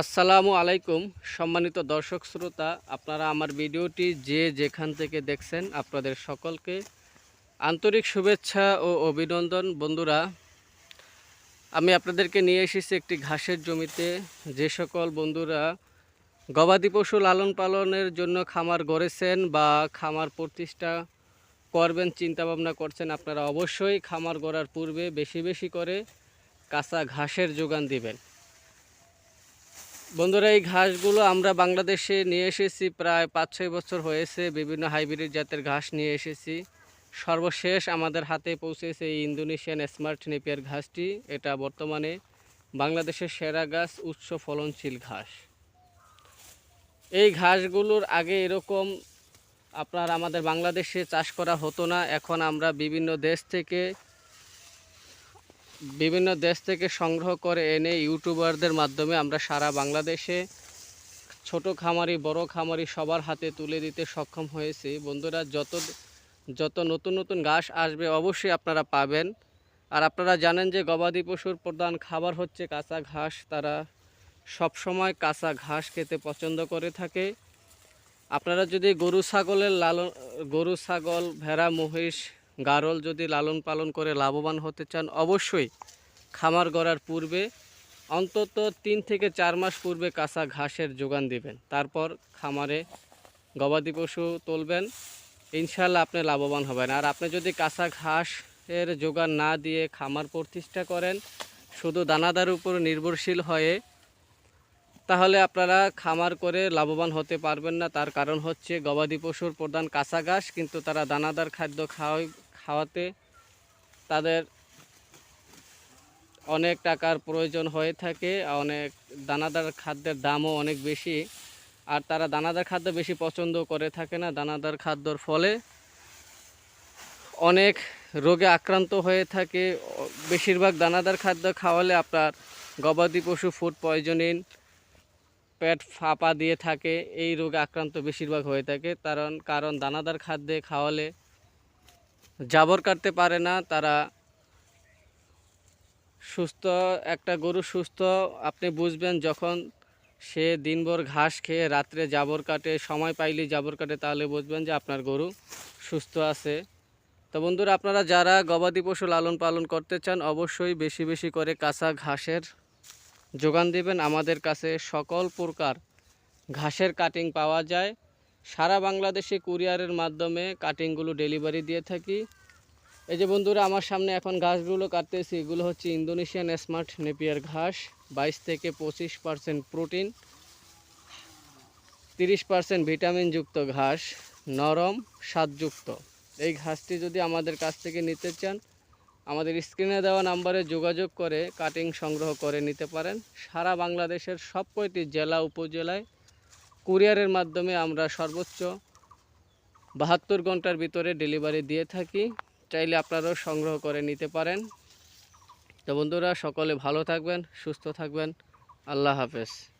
আসসালামু আলাইকুম, সম্মানিত দর্শক শ্রোতা, আপনারা আমার ভিডিওটি যে যেখান থেকে দেখছেন, আপনাদের সকলকে আন্তরিক শুভেচ্ছা ও অভিনন্দন। বন্ধুরা, আমি আপনাদেরকে নিয়ে এসেছি একটি ঘাসের জমিতে। যে সকল বন্ধুরা গবাদি পশু লালন পালনের জন্য খামার গড়েছেন বা খামার প্রতিষ্ঠা করবেন চিন্তা ভাবনা করছেন, আপনারা অবশ্যই খামার গড়ার পূর্বে বেশি বেশি করে কাঁচা ঘাসের যোগান দিবেন। বন্ধুরা, এই ঘাসগুলো আমরা বাংলাদেশে নিয়ে এসেছি। প্রায় পাঁচ ছয় বছর হয়েছে বিভিন্ন হাইব্রিড জাতের ঘাস নিয়ে এসেছি। সর্বশেষ আমাদের হাতে পৌঁছেছে এই ইন্দোনেশিয়ান স্মার্ট নেপিয়ার ঘাসটি। এটা বর্তমানে বাংলাদেশের সেরা গাছ, উচ্চ ফলনশীল ঘাস। এই ঘাসগুলোর আগে এরকম আপনার আমাদের বাংলাদেশে চাষ করা হতো না। এখন আমরা বিভিন্ন দেশ থেকে বিভিন্ন দেশ থেকে সংগ্রহ করে এনে ইউটিউবারদের মাধ্যমে আমরা সারা বাংলাদেশে ছোট খামারি, বড় খামারি সবার হাতে তুলে দিতে সক্ষম হয়েছি। বন্ধুরা, যত যত নতুন নতুন ঘাস আসবে অবশ্যই আপনারা পাবেন। আর আপনারা জানেন যে গবাদি পশুর প্রধান খাবার হচ্ছে কাঁচা ঘাস। তারা সব সময় কাঁচা ঘাস খেতে পছন্দ করে থাকে। আপনারা যদি গরু, ছাগলের লালন, গরু, ছাগল, ভেড়া, মহিষ গারল যদি লালন পালন করে লাভবান হতে চান, অবশ্যই খামার গড়ার পূর্বে অন্তত তিন থেকে চার মাস পূর্বে কাঁচা ঘাসের যোগান দিবেন। তারপর খামারে গবাদি পশু তুলবেন। ইনশাল্লাহ আপনি লাভবান হবেন। আর আপনি যদি কাঁচা ঘাসের যোগান না দিয়ে খামার প্রতিষ্ঠা করেন, শুধু দানাদার উপর নির্ভরশীল হয়ে, তাহলে আপনারা খামার করে লাভবান হতে পারবেন না। তার কারণ হচ্ছে গবাদি পশুর প্রধান কাঁচা ঘাস, কিন্তু তারা দানাদার খাদ্য খাওয়াই খাওয়াতে তাদের অনেক টাকার প্রয়োজন হয়ে থাকে অনেক দানাদার খাদ্যের দামও অনেক বেশি। আর তারা দানাদার খাদ্য বেশি পছন্দ করে থাকে না, দানাদার খাদ্যর ফলে অনেক রোগে আক্রান্ত হয়ে থাকে। বেশিরভাগ দানাদার খাদ্য খাওয়ালে আপনার গবাদি পশু ফুড পয়জনিং পেট ফাঁপা দিয়ে থাকে, এই রোগে আক্রান্ত বেশিরভাগ হয়ে থাকে। কারণ কারণ দানাদার খাদ্যে খাওয়ালে জাবর কাটতে পারে না, তারা সুস্থ, একটা গরু সুস্থ, আপনি বুঝবেন যখন সে দিনভর ঘাস খেয়ে রাত্রে জাবর কাটে, সময় পাইলেই জাবর কাটে, তাহলে বুঝবেন যে আপনার গরু সুস্থ আছে। তো বন্ধুরা, আপনারা যারা গবাদি পশু লালন পালন করতে চান, অবশ্যই বেশি বেশি করে কাঁচা ঘাসের যোগান দেবেন। আমাদের কাছে সকল প্রকার ঘাসের কাটিং পাওয়া যায়। সারা বাংলাদেশে কুরিয়ারের মাধ্যমে কাটিংগুলো ডেলিভারি দিয়ে থাকি। এই যে বন্ধুরা, আমার সামনে এখন ঘাসগুলো কাটতেছি। এগুলো হচ্ছে ইন্দোনেশিয়ান স্মার্ট নেপিয়ার ঘাস। বাইশ থেকে পঁচিশ পার্সেন্ট প্রোটিন, তিরিশ পার্সেন্ট ভিটামিনযুক্ত ঘাস, নরম, স্বাদযুক্ত। এই ঘাসটি যদি আমাদের কাছ থেকে নিতে চান, আমাদের স্ক্রিনে দেওয়া নাম্বারে যোগাযোগ করে কাটিং সংগ্রহ করে নিতে পারেন। সারা বাংলাদেশের সব কয়টি জেলা, উপজেলায় কুরিয়ারের মাধ্যমে আমরা সর্বোচ্চ বাহাত্তর ঘণ্টার ভিতরে ডেলিভারি দিয়ে থাকি। চাইলে আপনারাও সংগ্রহ করে নিতে পারেন। তো বন্ধুরা, সকলে ভালো থাকবেন, সুস্থ থাকবেন। আল্লাহ হাফেজ।